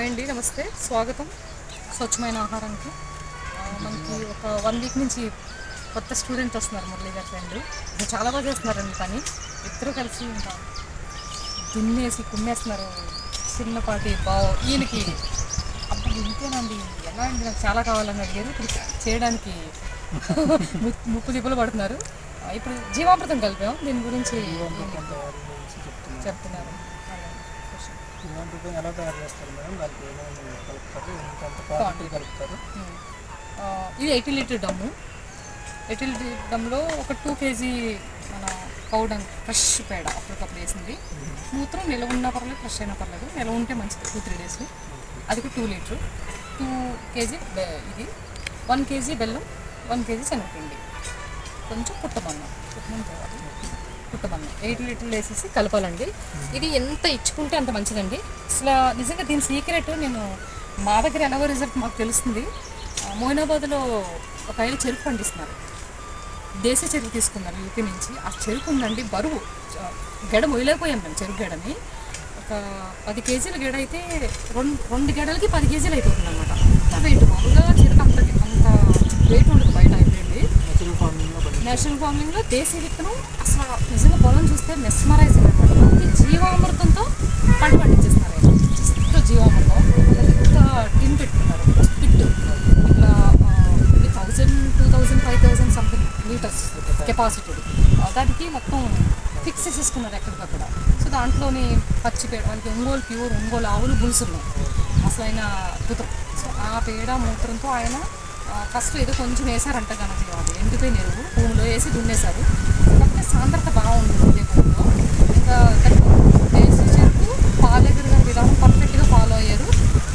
Hi అండి నమస్తే. స్వాగతం. స్వచ్ఛమైన ఆహారానికి. మనకి ఒక వన్ వీక్ నుంచి కొత్త స్టూడెంట్ వస్తున్నారు మురళి గారి ఫ్రెండ్. చాలా బాగా చేస్తున్నారండి పని. ఇద్దరు కలిసి ఇంకా దున్నేసి కుమ్మేస్తున్నారు. చిన్నపాటి బావ ఈయనకి. అప్పుడు ఇంతేనండి. ఎలా అండి? నాకు చాలా కావాలని అడిగారు. ఇప్పుడు చేయడానికి ముప్పు దిబ్బలు పడుతున్నారు. ఇప్పుడు జీవామృతం కలిపాం. దీని గురించి చెప్తున్నారు. జీవామృతం ఎలా తయారు చేస్తారు మేడం? దానికి ఏమేమి కలుపుతారు? ఎంత క్వాంటిటీ కలుపుతారు? ఇది eighty litre drum eighty litre డమ్లో ఒక టూ కేజీ మన కౌడన్ ఫ్రెష్ పేడ అప్పటికప్పుడు వేసింది. మూత్రం నిలవ ఉన్నా పర్లేదు ఫ్రెష్ అయినా పర్లేదు. నిలవ ఉంటే మంచిది టూ త్రీ డేస్. అది కూడా టూ లీటర్. టూ కేజీ ఇది వన్ కేజీ బెల్లం వన్ కేజీ శనగపిండి. కొంచెం పుట్టమన్నం పుట్టమన్నం తేవాలి పుట్టమన్నం ఎయిట్ లీటర్లు వేసేసి కలపాలండి. ఇది ఎంత ఇచ్చుకుంటే అంత మంచిదండి. అసలు నిజంగా దీని సీక్రెట్ నేను మా దగ్గర ఎలాగో రిజల్ట్ మాకు తెలుస్తుంది. మోయినాబాద్లో ఒక ఆయన చెరుకు పండిస్తున్నారు. దేశీ చెరుకు తీసుకున్నారు యూపీ నుంచి. ఆ చెరుకు ఉందండి బరువు. గెడ మొయ్యలేకపోయాం మేము చెరుకు గెడని. ఒక పది కేజీల గెడ అయితే రెండు రెండు గెడలకి పది కేజీలు అయిపోతుంది అనమాట వెయిట్ మామూలుగా చెరుకు అంత అంత వెయిట్ ఉండదు బయట. అయిపోయింది నేచురల్ ఫార్మింగ్లో ఫార్మింగ్లో దేశీ విత్తనం అసలు నిజంగా పొలం చూస్తే మెస్మరైజింగ్ అనమాట జీవామృతంతో పంట పండించేస్తారు జస్ట్ జీవామృతం. పెద్ద టిన్ పెట్టుకున్నారు పిట్ ఇట్లా thousand two thousand five thousand something litres capacity దానికి మొత్తం ఫిక్స్ చేసేసుకున్నారు ఎక్కడికక్కడ. సో దాంట్లోని పచ్చి పేడ మనకి ఒంగోలు ప్యూర్ ఒంగోలు ఆవులు బుల్స్ ఉన్నాయి అసలు ఆయన అద్భుతం. సో ఆ పేడ మూత్రంతో ఆయన ఫస్ట్ ఏదో కొంచెం వేసారంట కనుక అది ఎండిపోయిన ఎరువు భూమిలో వేసి దున్నేశారు. కాకపోతే సాంద్రత బాగుంటుంది అదే భూమిలో. ఇంకా వేసి చెట్టు పాలెగర్ గారి విధానం పర్ఫెక్ట్గా ఫాలో అయ్యారు.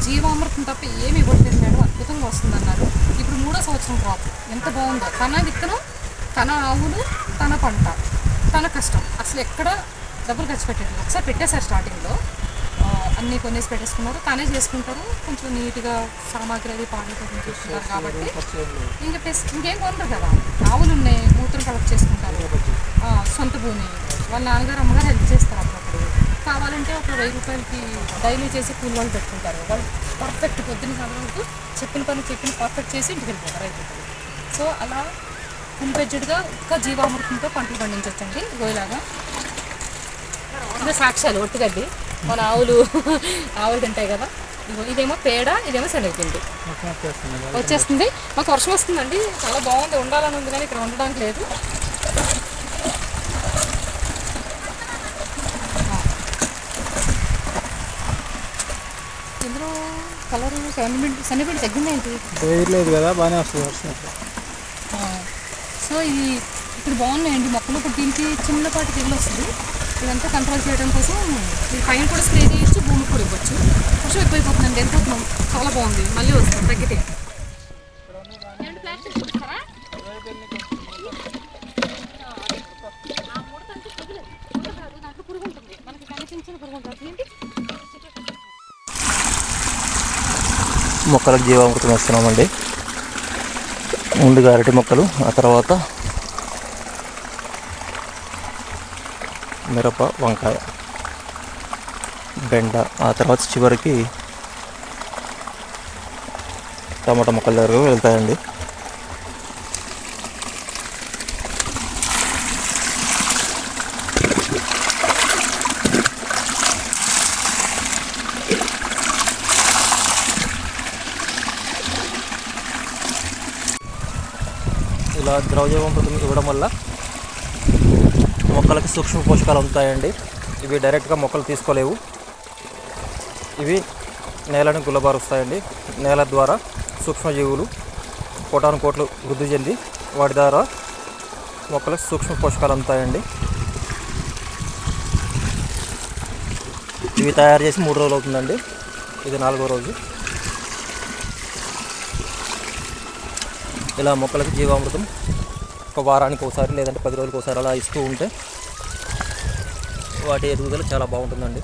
జీవామృతం తప్ప ఏమి ఇవ్వట్లేదు మేడం. అద్భుతంగా వస్తుందన్నారు. ఇప్పుడు మూడో సంవత్సరం క్రాప్ ఎంత బాగుందో. తన విత్తనం తన ఆవులు తన పంట తన కష్టం. అసలు ఎక్కడ డబ్బులు ఖర్చు పెట్టారు ఒకసారి పెట్టేశారు స్టార్టింగ్లో అన్నీ కొనేసి పెట్టేసుకున్నారు. తానే చేసుకుంటారు. కొంచెం నీట్గా సామాగ్రి అది పాటలు చేసుకుంటారు కాబట్టి ఇంకా టెస్ట్ ఇంకేం కొనరు కదా. ఆవులు ఉన్నాయి. మూత్రం కలెక్ట్ చేసుకుంటారు. సొంత భూమి. వాళ్ళ నాన్నగారు అమ్మగారు హెల్ప్ చేస్తారు అప్పుడప్పుడు. కావాలంటే ఒక వెయ్యి రూపాయలకి డైలీ చేసి కూలి వాళ్ళు పెట్టుకుంటారు. వాళ్ళు పర్ఫెక్ట్ పొద్దున్న సాయంత్రం చెప్పిన పని చెప్పిన పర్ఫెక్ట్ చేసి ఇంటికి వెళ్ళిపోతారు అయిపోతుంది. సో అలా ఫుల్ ఒక్క జీవామృతంతో పంటలు పండించవచ్చండి గోయిలాగా ఇదే సాక్ష్యాలు ఒట్టుగడ్డి మన ఆవులు ఆవులు తింటాయి కదా. ఇదేమో పేడ ఇదేమో శనగపిండి. వచ్చేస్తుంది. మాకు వర్షం వస్తుందండి. చాలా బాగుంది. ఉండాలని ఉంది కానీ ఇక్కడ ఉండడానికి లేదు. ఇందులో కలర్ శనగపిండి శనగపిండి తగ్గింది ఏంటి వేయలేదు కదా బాగానే వస్తుంది వర్షం. సో ఇది ఇప్పుడు బాగున్నాయండి మొక్కలు. ఇప్పుడు దీనికి చిన్నపాటి తెగులు వస్తుంది. ఇదంతా కంట్రోల్ చేయడం కోసం మీరు పైన కూడా స్ప్రే చేయొచ్చు భూమి కూడా ఇవ్వచ్చు వర్షం ఎక్కువైపోతుందండి వెళ్ళిపోతున్నాం చాలా బాగుంది. మళ్ళీ వస్తుంది తగ్గితే. మొక్కలకు జీవామృతం వేస్తున్నామండి. ముందుగా అరటి మొక్కలు ఆ తర్వాత మిరప వంకాయ బెండ ఆ తర్వాత చివరికి టమాటా మొక్కల దగ్గరకు వెళ్తాయండి. ఇలా ద్రవజీవామృతం ఇవ్వడం వల్ల మొక్కలకి సూక్ష్మ పోషకాలు అందుతాయండి. ఇవి డైరెక్ట్గా మొక్కలు తీసుకోలేవు. ఇవి నేలను గుల్లబారుస్తాయండి. నేల ద్వారా సూక్ష్మజీవులు కోటాను కోట్లు వృద్ధి చెంది వాటి ద్వారా మొక్కలకు సూక్ష్మ పోషకాలు అందుతాయండి. ఇవి తయారు చేసి మూడు రోజులు అవుతుందండి. ఇది నాలుగో రోజు. ఇలా మొక్కలకు జీవామృతం ఒక వారానికి ఒకసారి లేదంటే పది రోజులకు ఒకసారి అలా ఇస్తూ ఉంటే వాటి ఎదుగుదల చాలా బాగుంటుందండి.